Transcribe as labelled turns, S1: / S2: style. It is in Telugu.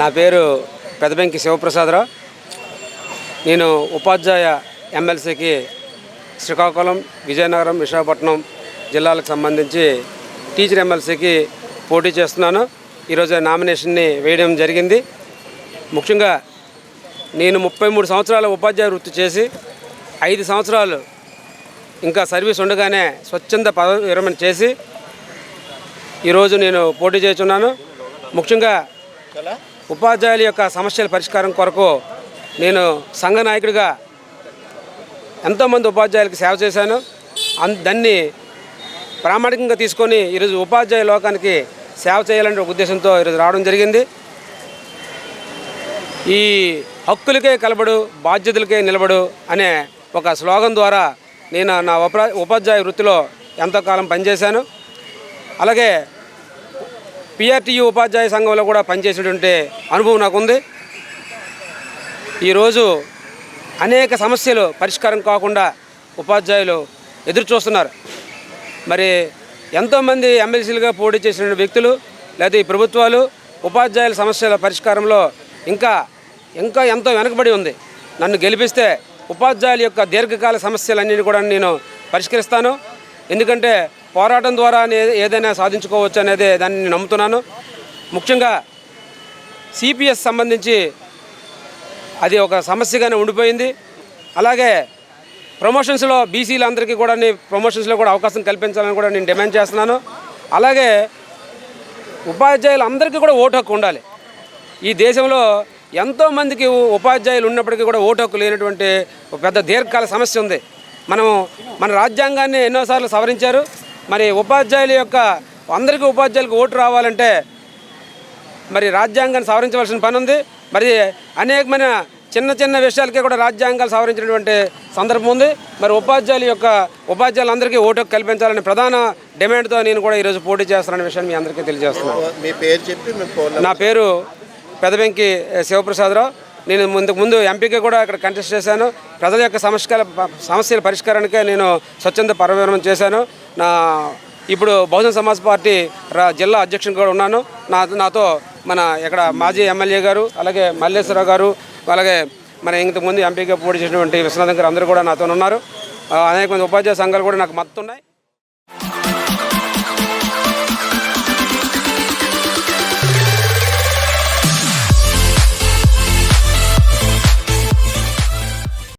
S1: నా పేరు పెదబెంకి శివప్రసాదరావు. నేను ఉపాధ్యాయ ఎమ్మెల్సీకి శ్రీకాకుళం విజయనగరం విశాఖపట్నం జిల్లాలకు సంబంధించి టీచర్ ఎమ్మెల్సీకి పోటీ చేస్తున్నాను. ఈరోజు నామినేషన్ని వేయడం జరిగింది. ముఖ్యంగా నేను ముప్పై మూడు సంవత్సరాల ఉపాధ్యాయ వృత్తి చేసి ఐదు సంవత్సరాలు ఇంకా సర్వీస్ ఉండగానే స్వచ్ఛంద పదవి విరమణ చేసి ఈరోజు నేను పోటీ చేస్తున్నాను. ముఖ్యంగా ఉపాధ్యాయుల యొక్క సమస్యల పరిష్కారం కొరకు నేను సంఘ నాయకుడిగా ఎంతోమంది ఉపాధ్యాయులకు సేవ చేశాను. అన్ దాన్ని ప్రామాణికంగా తీసుకొని ఈరోజు ఉపాధ్యాయ లోకానికి సేవ చేయాలనే ఉద్దేశంతో ఈరోజు రావడం జరిగింది. ఈ హక్కులకే కలబడు బాధ్యతలకే నిలబడు అనే ఒక స్లోగన్ ద్వారా నేను నా ఉపాధ్యాయ వృత్తిలో ఎంతో కాలం పనిచేశాను. అలాగే పిఆర్టీయూ ఉపాధ్యాయ సంఘంలో కూడా పనిచేసేటువంటి అనుభవం నాకుంది. ఈరోజు అనేక సమస్యలు పరిష్కారం కాకుండా ఉపాధ్యాయులు ఎదురు చూస్తున్నారు మరి ఎంతోమంది ఎమ్మెల్సీలుగా పోటీ చేసిన వ్యక్తులు లేదా ఈ ప్రభుత్వాలు ఉపాధ్యాయుల సమస్యల పరిష్కారంలో ఇంకా ఇంకా ఎంతో వెనకబడి ఉంది. నన్ను గెలిపిస్తే ఉపాధ్యాయుల యొక్క దీర్ఘకాల సమస్యలన్నీ కూడా నేను పరిష్కరిస్తాను. ఎందుకంటే పోరాటం ద్వారా ఏదైనా సాధించుకోవచ్చు అనేది దాన్ని నేను నమ్ముతున్నాను. ముఖ్యంగా సిపిఎస్ సంబంధించి అది ఒక సమస్యగానే ఉండిపోయింది. అలాగే ప్రమోషన్స్లో బీసీలందరికీ కూడా ప్రమోషన్స్లో కూడా అవకాశం కల్పించాలని కూడా నేను డిమాండ్ చేస్తున్నాను. అలాగే ఉపాధ్యాయులందరికీ కూడా ఓటు హక్కు ఉండాలి. ఈ దేశంలో ఎంతోమందికి ఉపాధ్యాయులు ఉన్నప్పటికీ కూడా ఓటు హక్కు లేనటువంటి ఒక పెద్ద దీర్ఘకాల సమస్య ఉంది. మనం మన రాజ్యాంగాన్ని ఎన్నోసార్లు సవరించారు. మరి ఉపాధ్యాయుల యొక్క అందరికీ ఉపాధ్యాయులకు ఓటు రావాలంటే మరి రాజ్యాంగాన్ని సవరించవలసిన పని ఉంది. మరి అనేకమైన చిన్న చిన్న విషయాలకే కూడా రాజ్యాంగాలు సవరించినటువంటి సందర్భం ఉంది. మరి ఉపాధ్యాయుల యొక్క ఉపాధ్యాయులందరికీ ఓటు కల్పించాలనే ప్రధాన డిమాండ్తో నేను కూడా ఈరోజు పోటీ చేస్తాననే విషయాన్ని మీ అందరికీ తెలియజేస్తున్నాను.
S2: మీ పేరు చెప్పి మీ ఫోన్
S1: నా పేరు పెదవెంకి శివప్రసాదరావు. నేను ముందుకు ముందు ఎంపీకి కూడా ఇక్కడ కంటెస్ట్ చేశాను. ప్రజల యొక్క సమస్యల సమస్యల పరిష్కారానికే నేను స్వచ్ఛంద పరవిరమణ చేశాను. నా ఇప్పుడు బహుజన సమాజ్ పార్టీ రా జిల్లా అధ్యక్షుని కూడా ఉన్నాను. నా నాతో మన ఇక్కడ మాజీ ఎమ్మెల్యే గారు అలాగే మల్లేశ్వరరావు గారు అలాగే మన ఇంతకుముందు ఎంపీగా పోటీ చేసినటువంటి విశ్వనాథం గారు అందరూ కూడా నాతో ఉన్నారు అనేక మంది ఉపాధ్యాయ సంఘాలు కూడా నాకు మద్దతు ఉన్నాయి